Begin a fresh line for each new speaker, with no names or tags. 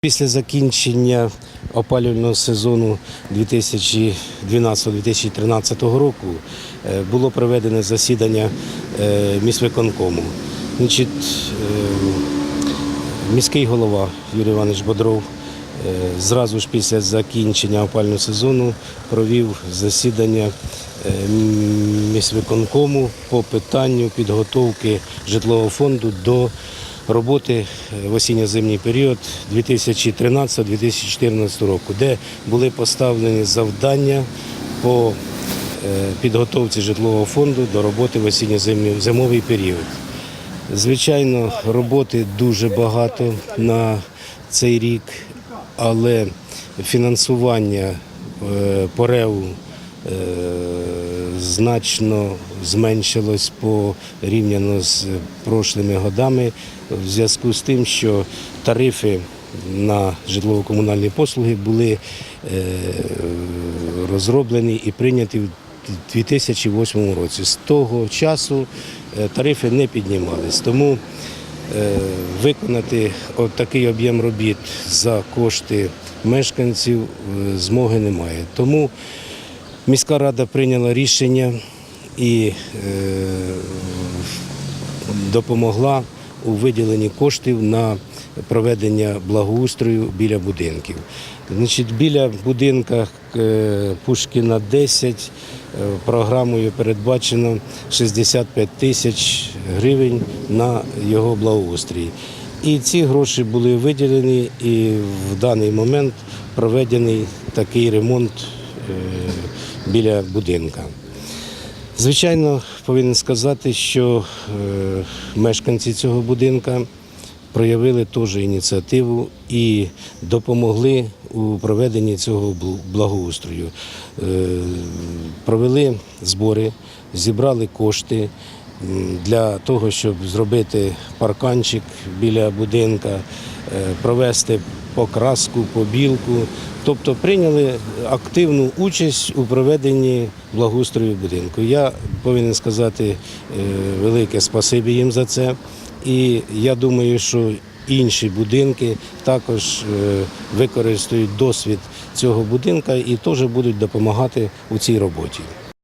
Після закінчення опалювального сезону 2012-2013 року е, було проведене засідання е, міськвиконкому. Е, міський голова Юрій Іванович Бодров зразу ж після закінчення опалювального сезону провів засідання міськвиконкому по питанню підготовки житлового фонду до роботи е, в осінньо-зимній період 2013-2014 року, де були поставлені завдання по е, підготовці житлового фонду до роботи в осінньо-зимовий період. Звичайно, роботи дуже багато на цей рік, але фінансування е, ПОРЕУ е, значно зменшилось порівняно з прошлими годами в зв'язку з тим, що тарифи на житлово-комунальні послуги були е, розроблені і прийняті в 2008 році. З того часу е, тарифи не піднімались. Тому е, виконати от такий об'єм робіт за кошти мешканців е, змоги немає. Тому міська рада прийняла рішення і е, допомогла у виділенні коштів на проведення благоустрою біля будинків. Біля будинка е, Пушкіна 10 е, програмою передбачено 65 тисяч гривень на його благоустрій. І ці гроші були виділені, і в даний момент проведений такий ремонт біля будинка. Звичайно, повинен сказати, що е, мешканці цього будинка проявили теж ініціативу і допомогли у проведенні цього благоустрою. Е, Провели збори, зібрали кошти для того, щоб зробити парканчик біля будинка, е, провести покраску, побілку. Тобто прийняли активну участь у проведенні благоустрою будинку. Я повинен сказати е, велике спасибі їм за це. І я думаю, що інші будинки також е, використають досвід цього будинка і теж будуть допомагати у цій роботі.